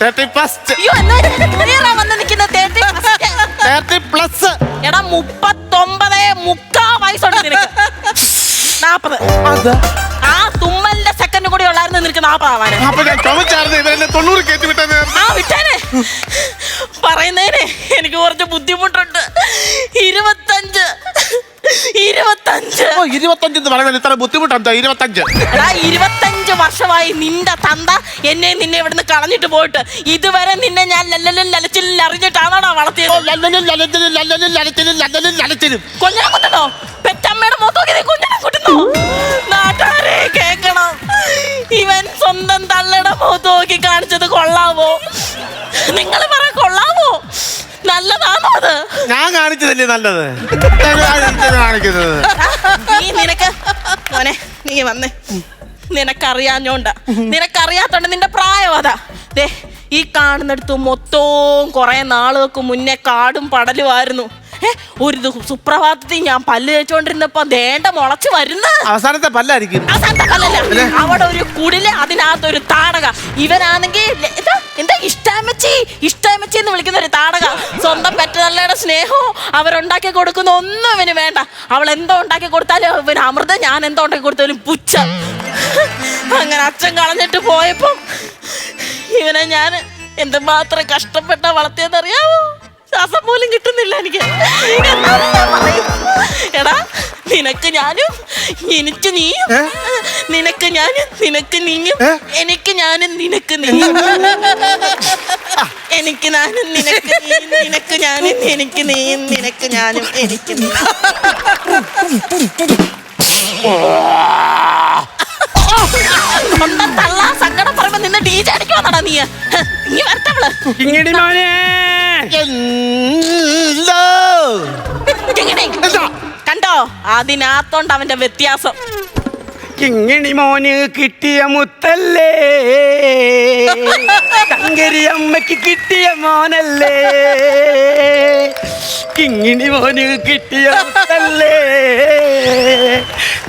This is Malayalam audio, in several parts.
Thirty first. അയ്യോ എന്നാ ക്ലിയറാ വന്ന് നിൽക്കുന്ന തേർട്ടി തേർട്ടി പ്ലസ്. എടാ മുപ്പത്തൊമ്പത് മുക്കാ വയസ്സുണ്ട് നിനക്ക് നാപ്പത്. അത്? ആ തുമ്മലിന്റെ സെക്കൻഡ് കൂടി ഉള്ളായിരുന്നു നിനക്ക് നാപ്പതാവാന് അപ്പൊ ഞാൻ ചുമച്ചായിരുന്നു. ഇവരെന്നെ തൊണ്ണൂറ് കയറ്റി വിട്ടത് ആ വിട്ടേനെ. പറയുന്നേനെ എനിക്ക് കുറച്ച് ബുദ്ധിമുട്ടുണ്ട്. ഇരുപത്തഞ്ച്. ഇരുപത്തഞ്ച്. ഓ ഇരുപത്തഞ്ച് എന്ന് പറയുന്നത് ഇത്ര ബുദ്ധിമുട്ടുണ്ടോ ഇരുപത്തഞ്ച്. എടാ ഇരുപത്തഞ്ച് വർഷമായി നിന്റെ തന്ത എന്നെ നിന്നെ ഇവിടുന്ന് കളഞ്ഞിട്ട് പോയിട്ട്. ഇതുവരെ നിന്നെ ഞാൻ ലല്ലലും ലലച്ചിലും അറിഞ്ഞിട്ടാണോടാ വളർത്തിയത്? ലല്ലലും ലലച്ചിലും ലല്ലലും ലലച്ചിലും കൊഞ്ഞനെ കുത്തണോ പെറ്റമ്മയുടെ മുഖത്തോക്കി നീ കൊഞ്ഞനെ കുത്തുന്നോ? നാട്ടുകാരെ കേക്കണം ഇവൻ സ്വന്തം തള്ളയുടെ മുഖത്ത് നോക്കി കാണിച്ചത് കൊള്ളാവോ? നിങ്ങൾ പറ കൊള്ളാവോ? നല്ലതാണോ അത്? ഞാൻ കാണിച്ചതല്ലേ നല്ലത്? കാണിക്കുന്നത് നീ നിനക്ക് മോനെ നീ വന്നേ. നിനക്കറിയാഞ്ഞോണ്ട. നിനക്കറിയാത്തോണ്ട് നിന്റെ പ്രായം അതാ. ദേ ഈ കാണുന്നിടത്ത് മൊത്തവും കുറെ നാളുകൾക്ക് മുന്നേ കാടും പടലുമായിരുന്നു ഒരു സുപ്രഭാതത്തിൽ ഞാൻ പല്ല് തേച്ചോണ്ടിരുന്നപ്പോ ദേണ്ട മുളച്ച് വരുന്ന. അവസാനത്തെ പല്ലായിരിക്കും. അവസാനത്തെ പല്ലല്ല? അവിടെ ഒരു കുടിൽ അതിനകത്ത് ഒരു താടക ഇവനാണെങ്കിൽ എന്താ എന്താ ഇഷ്ടാമച്ചി ഇഷ്ടാമച്ചി എന്ന് വിളിക്കുന്ന ഒരു താടക സ്വന്തം പെറ്റതള്ളയുടെ സ്നേഹവും അവരുണ്ടാക്കി കൊടുക്കുന്ന ഒന്നും ഇവന് വേണ്ട. അവൾ എന്തോ ഉണ്ടാക്കി കൊടുത്താലും ഇവന് അമൃതം ഞാൻ എന്തോ ഉണ്ടാക്കി കൊടുത്താലും പുച്ച അങ്ങനെ അച്ഛൻ കളഞ്ഞിട്ട് പോയപ്പം ഇവനെ ഞാൻ എന്തുമാത്രം കഷ്ടപ്പെട്ട വളർത്തിയതറിയാമോ ശ്വാസം പോലും കിട്ടുന്നില്ല എനിക്ക്. എടാ നിനക്ക് ഞാനും എനിക്ക് നീയും? നിനക്ക് ഞാൻ നിനക്ക് നീയും. ഏ? എനിക്ക് ഞാനും നിനക്ക് നീയും. എനിക്ക് ഞാനും നിനക്ക് നീയും. നിനക്ക് ഞാനും എനിക്ക് നീയും. നിനക്ക് ഞാനും എനിക്ക് നീയും. സ്വന്തം തള്ള സങ്കടം പറയുമ്പോ നിന്ന് ഡി ജെ അടിക്കുവാന്നാടാ നീ. ഇങ്ങടി മോനെ? ഇങ്ങനെ. എന്താ? കണ്ടോ? അതിനകത്തോണ്ട് അവന്റെ വ്യത്യാസം. കിങ്ങിണി മോന് കിട്ടിയ മുത്തല്ലേ? കങ്കരി അമ്മയ്ക്ക് കിട്ടിയ മോനല്ലേ? കിങ്ങിണി മോന് കിട്ടിയ മുത്തല്ലേ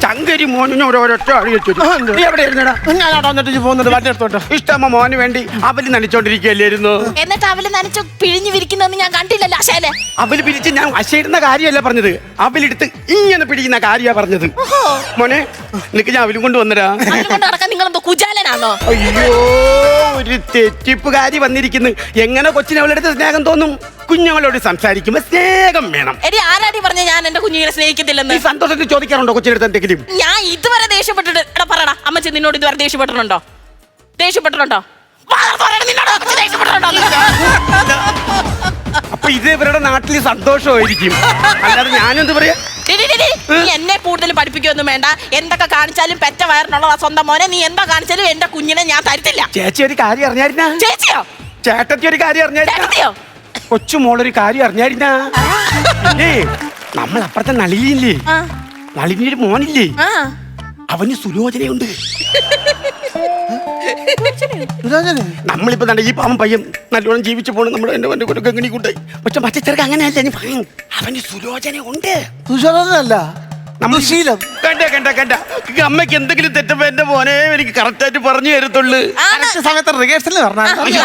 ചങ്കരി മോനിന് ഓരോരൊറ്റ വെച്ചു. നീ എവിടെ ഇരുന്നടാ? ഞാൻ അവിടെ വന്നിട്ട് പോകുന്നുണ്ട്. വണ്ടി എടുത്തോട്ടോ ഇഷ്ടമ്മ മോന് വേണ്ടി അവൽ നനച്ചോണ്ടിരിക്കുകയല്ലായിരുന്നു. എന്നിട്ട് അവൽ നനച്ചു പിഴിഞ്ഞു വിരിക്കുന്നൊന്നും ഞാൻ കണ്ടില്ലല്ലോ അശേലെ. അവൽ പിരിച്ച് ഞാൻ അശയിടുന്ന കാര്യമല്ല പറഞ്ഞത്. അവലെടുത്ത് ഇങ്ങനെ പിടിക്കുന്ന കാര്യമാ പറഞ്ഞത്. മോനെ നിനക്ക് ഞാൻ അവലും കൊണ്ട് കൊണ്ട് നടക്കാൻ നിങ്ങൾ എന്തോ കുജാലനാണോ അയ്യോ ഒരു തെറ്റിപ്പുകാരി വന്നിരിക്കുന്നു. എങ്ങനെ കൊച്ചിനെ അവളെടുത്ത് സ്നേഹം തോന്നും? കുഞ്ഞുങ്ങളോട് സംസാരിക്കുമ്പോ സ്നേഹം വേണം. എടി ആരാടി പറഞ്ഞ ഞാൻ എന്റെ കുഞ്ഞുങ്ങളെ സ്നേഹിക്കത്തില്ലെന്ന് നീ സന്തോഷത്തിൽ ചോദിക്കാറുണ്ടോ കൊച്ചിനടുത്ത് എന്തെങ്കിലും? ഞാൻ ഇതുവരെ ദേഷ്യപ്പെട്ടിട്ട് എടാ പറടാ അമ്മച്ചി നിന്നോട് ഇതുവരെ ദേഷ്യപ്പെട്ടിട്ടുണ്ടോ? ദേഷ്യപ്പെട്ടിട്ടുണ്ടോ? അപ്പൊ ഇത് ഇവരുടെ നാട്ടിൽ സന്തോഷമായിരിക്കും. അല്ലാതെ ഞാനെന്ത് പറയാ? ഡി, ഡി, ഡി, ഡി. നീ എന്നെ കൂടുതൽ പഠിപ്പിക്കൊന്നും വേണ്ട. എന്തൊക്കെ കാണിച്ചാലും പെറ്റ വയറിനുള്ള സ്വന്തം മോനെ. നീ എന്താ കാണിച്ചാലും എന്റെ കുഞ്ഞിനെ ഞാൻ തരത്തില്ല. ചേച്ചി ഒരു കാര്യം അറിഞ്ഞായിരുന്നോ? ചേച്ചിയോ? ചേട്ടത്തി ഒരു കാര്യം അറിഞ്ഞായിരുന്ന? ചേട്ടത്തിയോ? കൊച്ചു മോളൊരു കാര്യം അറിഞ്ഞായിരുന്ന? നമ്മൾ അപ്പുറത്തെ നളിനിയില്ലേ ആ. നളിനിയുടെ മോനില്ലേ? ആ. അവന് സുലോചനയുണ്ട്. നമ്മളിപ്പോ ഈ പാവം പയ്യൻ നല്ലോണം ജീവിച്ചു പോണ. നമ്മുടെ എന്റെ വണ്ടി കൊണ്ട് എങ്ങനെ കൊണ്ടായി പക്ഷെ മറ്റേ ചെറുക്ക് അങ്ങനെയല്ല. അവന് സുലോചന ഉണ്ട് സുലോചനല്ല നമ്മൾ ശീലം കണ്ട കണ്ട കണ്ട. അമ്മയ്ക്ക് എന്തെങ്കിലും തെറ്റപ്പോ എന്റെ മോനെ എനിക്ക് കറക്റ്റ് ആയിട്ട് പറഞ്ഞു തരത്തുള്ളൂ. സമയത്ത് റിഹേഴ്സൽ പറഞ്ഞു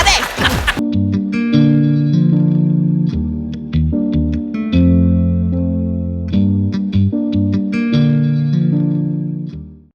അതെ.